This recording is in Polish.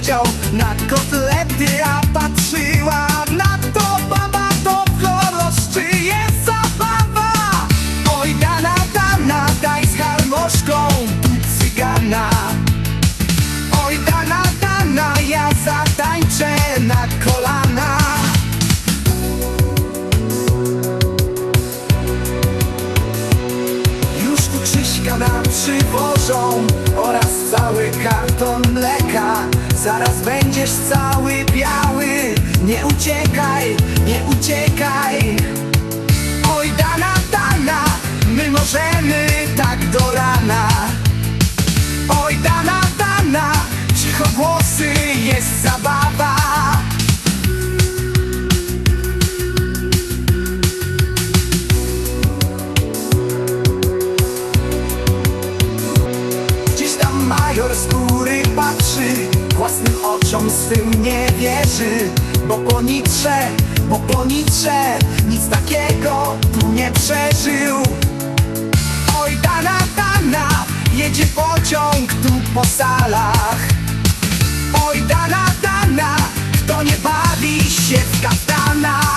na kotlety, a patrzyła na to baba to choroszczy jest zabawa. Oj, dana, dana, daj z harmoszką cygana. Oj, dana, dana, ja zatańczę na kolana. Już tu Krzyśka nam przywożą Oraz cały karton Zaraz będziesz cały biały. Nie uciekaj, nie uciekaj. Oj dana, dana My możemy tak do rana. Oj dana, dana Cicho głosy jest zabawa. Gdzieś tam major z góry oczom swym nie wierzy Bo po nitrze, bo po nitrze Nic takiego tu nie przeżył. Oj dana, dana Jedzie pociąg tu po salach. Oj dana, dana Kto nie bawi się w kaftana